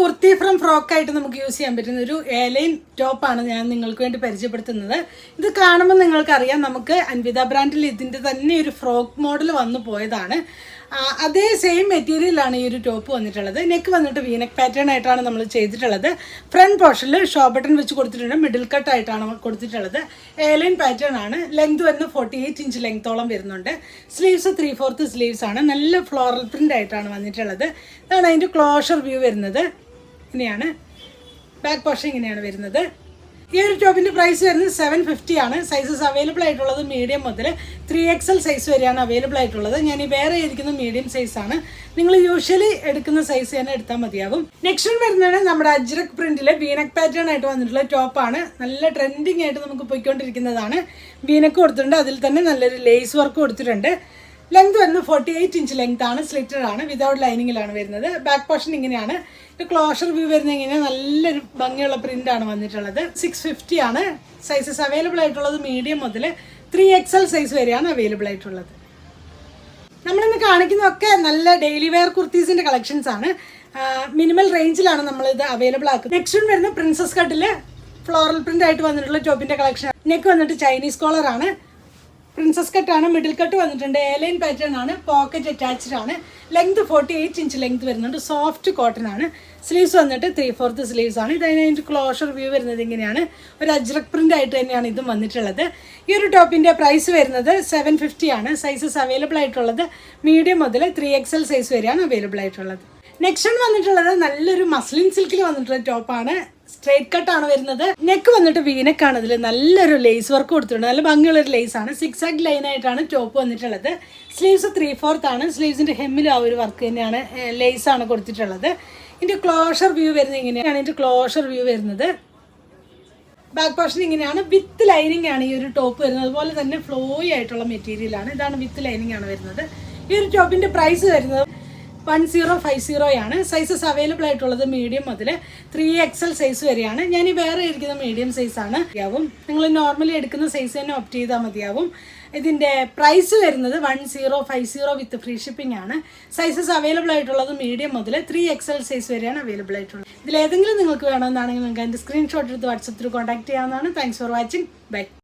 Kurti from frock ആയിട്ട് നമുക്ക് use ചെയ്യാൻ പറ്റുന്ന ഒരു ഏലൈൻ ടോപ്പാണ് ഞാൻ നിങ്ങൾക്ക് വേണ്ടി പരിചയപ്പെടുത്തുന്നത്. ഇത് കാണുമ്പോൾ നിങ്ങൾക്കറിയാം നമുക്ക് അൻവിത ബ്രാൻഡിൽ ഇതിന്റെ തന്നെ ഒരു ഫ്രോക്ക് മോഡൽ വന്നു പോയതാണ്. അതേ സെയിം മെറ്റീരിയലാണ് ഈ ഒരു ടോപ്പ് വന്നിട്ടുള്ളത്. നെക്ക് വന്നിട്ട് വീനക്ക് പാറ്റേൺ ആയിട്ടാണ് നമ്മൾ ചെയ്തിട്ടുള്ളത്. ഫ്രണ്ട് പോർഷനിൽ ഷോ ബട്ടൺ വെച്ച് കൊടുത്തിട്ടുണ്ട് മിഡിൽ കട്ട് ആയിട്ടാണ് കൊടുത്തിട്ടുള്ളത്. ഏലൈൻ പാറ്റേൺ ആണ്. ലെങ്ത് വരുന്നത് ഫോർട്ടി എയ്റ്റ് ഇഞ്ച് ലെങ്ത്തോളം വരുന്നുണ്ട്. സ്ലീവ്സ് ത്രീ ഫോർത്ത് സ്ലീവ്സ് ആണ്. നല്ല ഫ്ലോറൽ പ്രിന്റ് ആയിട്ടാണ് വന്നിട്ടുള്ളത്. ഇതാണ് അതിന്റെ ക്ലോഷർ വ്യൂ വരുന്നത്. ഇങ്ങനെയാണ്. ബാക്ക് പോർഷൻ ഇങ്ങനെയാണ് വരുന്നത്. ഈ ഒരു ടോപ്പിന്റെ പ്രൈസ് വരുന്നത് സെവൻ ഫിഫ്റ്റി ആണ്. സൈസസ് അവൈലബിൾ ആയിട്ടുള്ളത് മീഡിയം മുതൽ ത്രീ എക്സ് എൽ സൈസ് വരെയാണ് അവൈലബിൾ ആയിട്ടുള്ളത്. ഞാൻ ഈ വേറെ ഇരിക്കുന്ന മീഡിയം സൈസാണ് നിങ്ങൾ യൂഷ്വലി എടുക്കുന്ന സൈസ് തന്നെ എടുത്താൽ മതിയാകും നെക്സ്റ്റ് വരുന്നതാണ് നമ്മുടെ അജ്രക് പ്രിന്റിലെ വീനക് പാറ്റേൺ ആയിട്ട് വന്നിട്ടുള്ള ടോപ്പാണ് നല്ല ട്രെൻഡിങ് ആയിട്ട് നമുക്ക് പോയിക്കൊണ്ടിരിക്കുന്നതാണ്. വീനക്ക് കൊടുത്തിട്ടുണ്ട്. അതിൽ തന്നെ നല്ലൊരു ലേസ് വർക്ക് കൊടുത്തിട്ടുണ്ട്. ലെങ്ത് വരുന്നത് ഫോർട്ടി എയ്റ്റ് ഇഞ്ച് ലെങ്ത് ആണ് സ്ലിറ്റഡ് ആണ് വിതൗട്ട് ലൈനിങ്ങിലാണ് വരുന്നത്. ബാക്ക് പോർഷൻ ഇങ്ങനെയാണ്. ക്ലോഷർ വ്യൂ വരുന്ന ഇങ്ങനെ നല്ലൊരു ഭംഗിയുള്ള പ്രിന്റ് ആണ് വന്നിട്ടുള്ളത്. സിക്സ് ഫിഫ്റ്റി ആണ് സൈസസ് അവൈലബിൾ ആയിട്ടുള്ളത് മീഡിയം മുതൽ ത്രീ എക്സൽ സൈസ് വരെയാണ് അവൈലബിൾ ആയിട്ടുള്ളത്. നമ്മളിന്ന് കാണിക്കുന്നതൊക്കെ നല്ല ഡെയിലി വെയർ കുർത്തീസിന്റെ കളക്ഷൻസ് ആണ്. മിനിമൽ റേഞ്ചിലാണ് നമ്മൾ ഇത് അവൈലബിൾ ആക്കുന്നത്. നെക്സ്റ്റ് വരുന്ന പ്രിൻസസ് കട്ടിൽ ഫ്ലോറൽ പ്രിന്റ് ആയിട്ട് വന്നിട്ടുള്ള ടോപ്പിന്റെ കളക്ഷൻ നെക്ക് വന്നിട്ട് ചൈനീസ് കോളർ ആണ്. പ്രിൻസസ് കട്ടാണ് മിഡിൽ കട്ട് വന്നിട്ടുണ്ട് എയർലൈൻ പാറ്റേൺ ആണ് പോക്കറ്റ് അറ്റാച്ച്ഡ് ആണ്. Length forty eight inch length വരുന്നുണ്ട് സോഫ്റ്റ് കോട്ടൺ ആണ്. സ്ലീവ്സ് വന്നിട്ട് ത്രീ ഫോർത്ത് സ്ലീവ്സ് ആണ്. ഇത് അതിനൊരു ക്ലോഷർ വ്യൂ വരുന്നത് ഇങ്ങനെയാണ്. ഒരു അജ്രക് പ്രിന്റ് ആയിട്ട് തന്നെയാണ് ഇതും വന്നിട്ടുള്ളത്. ഈ ഒരു ടോപ്പിന്റെ പ്രൈസ് വരുന്നത് സെവൻ ഫിഫ്റ്റി ആണ്. സൈസസ് അവൈലബിൾ ആയിട്ടുള്ളത് മീഡിയം മുതൽ ത്രീ എക്സൽ സൈസ് വരെയാണ് അവൈലബിൾ ആയിട്ടുള്ളത്. നെക്സ്റ്റ് വന്നിട്ടുള്ളത് നല്ലൊരു മസ്ലിൻ സിൽക്കിൽ വന്നിട്ടുള്ള ടോപ്പാണ് സ്ട്രേറ്റ് കട്ട് ആണ് വരുന്നത്. നെക്ക് വന്നിട്ട് വീനക്കാണ് ഇതിൽ നല്ലൊരു ലേസ് വർക്ക് കൊടുത്തിട്ടുണ്ട്. നല്ല ഭംഗിയുള്ള ഒരു ലേസ് ആണ്. സിക്സ് ലൈൻ ആയിട്ടാണ് ടോപ്പ് വന്നിട്ടുള്ളത്. സ്ലീവ്സ് ത്രീ ഫോർത്ത് ആണ്. സ്ലീവ്സിന്റെ ഹെമ്മിൽ ആ ഒരു വർക്ക് തന്നെയാണ് ലേസ് ആണ് കൊടുത്തിട്ടുള്ളത്. ഇതിന്റെ ക്ലോഷർ വ്യൂ വരുന്നത് ഇങ്ങനെയാണ്. ഇതിന്റെ ക്ലോഷർ വ്യൂ വരുന്നത്. ബാക്ക് പോർഷൻ ഇങ്ങനെയാണ്. വിത്ത് ലൈനിങ് ആണ് ഈ ഒരു ടോപ്പ് വരുന്നത്. അതുപോലെ തന്നെ ഫ്ലോയി ആയിട്ടുള്ള മെറ്റീരിയൽ ആണ്. ഇതാണ് വിത്ത് ലൈനിങ് ആണ് വരുന്നത്. ഈ ഒരു ടോപ്പിന്റെ പ്രൈസ് വരുന്നത് സീറോ ഫൈവ് സീറോ ആണ്. സൈസസ് അവൈലബിൾ ആയിട്ടുള്ളത് മീഡിയം മുതൽ ത്രീ എക്സൽ സൈസ് വരെയാണ്. ഞാൻ ഈ വേറെ ഇരിക്കുന്ന മീഡിയം സൈസ് ആണ്. മതിയാവും. നിങ്ങൾ നോർമലി എടുക്കുന്ന സൈസ് തന്നെ ഓപ്റ്റ് ചെയ്താൽ മതിയാവും. ഇതിന്റെ പ്രൈസ് വരുന്നത് one zero five zero with free shipping ആണ്. സൈസസ് അവൈലബിൾ ആയിട്ടുള്ളത് മീഡിയം മുതൽ ത്രീ എക്സൽ സൈസ് വരെയാണ് അവൈലബിൾ ആയിട്ടുള്ളത്. ഇതിൽ ഏതെങ്കിലും നിങ്ങൾക്ക് വേണമെന്നാണെങ്കിൽ നിങ്ങൾക്ക് അതിന്റെ സ്ക്രീൻഷോട്ട് എടുത്ത് വാട്സപ്പ് ത്രൂ കോൺടാക്ട് ചെയ്യാവുന്നതാണ്. Thanks for watching bye